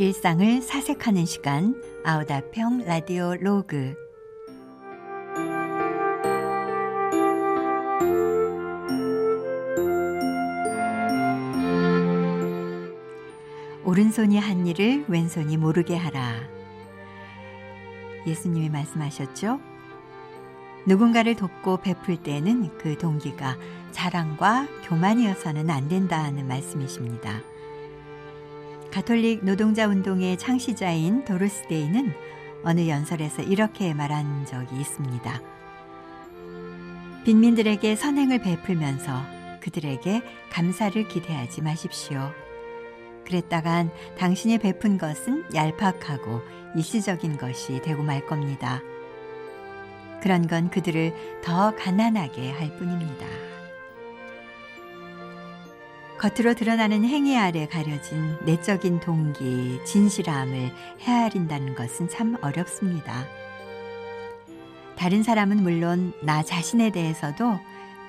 일상을 사색하는 시간 아우다평 라디오 로그 오른손이 한 일을 왼손이 모르게 하라. 예수님이 말씀하셨죠? 누군가를 돕고 베풀 때는 그 동기가 자랑과 교만이어서는 안 된다는 말씀이십니다. 가톨릭 노동자 운동의 창시자인 도르스데이는 어느 연설에서 이렇게 말한 적이 있습니다. 빈민들에게 선행을 베풀면서 그들에게 감사를 기대하지 마십시오. 그랬다간 당신이 베푼 것은 얄팍하고 일시적인 것이 되고 말 겁니다. 그런 건 그들을 더 가난하게 할 뿐입니다. 겉으로 드러나는 행위 아래 가려진 내적인 동기, 진실함을 헤아린다는 것은 참 어렵습니다. 다른 사람은 물론 나 자신에 대해서도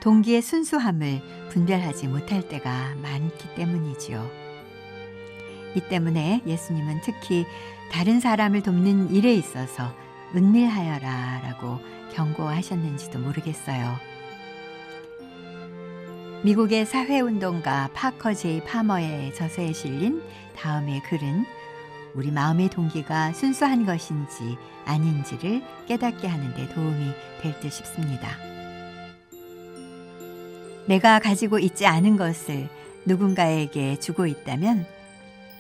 동기의 순수함을 분별하지 못할 때가 많기 때문이지요. 이 때문에 예수님은 특히 다른 사람을 돕는 일에 있어서 은밀하여라 라고 경고하셨는지도 모르겠어요. 미국의 사회운동가 파커 제이 파머의 저서에 실린 다음의 글은 우리 마음의 동기가 순수한 것인지 아닌지를 깨닫게 하는데 도움이 될 듯 싶습니다. 내가 가지고 있지 않은 것을 누군가에게 주고 있다면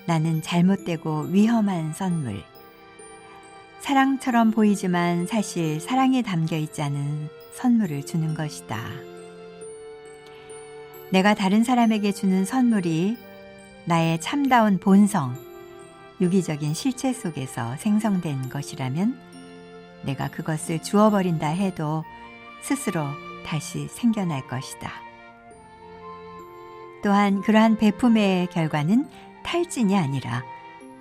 나는 잘못되고 위험한 선물, 사랑처럼 보이지만 사실 사랑에 담겨 있지 않은 선물을 주는 것이다. 내가 다른 사람에게 주는 선물이 나의 참다운 본성, 유기적인 실체 속에서 생성된 것이라면 내가 그것을 주어버린다 해도 스스로 다시 생겨날 것이다. 또한 그러한 배품의 결과는 탈진이 아니라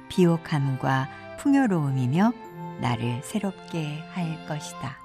비옥함과 풍요로움이며 나를 새롭게 할 것이다.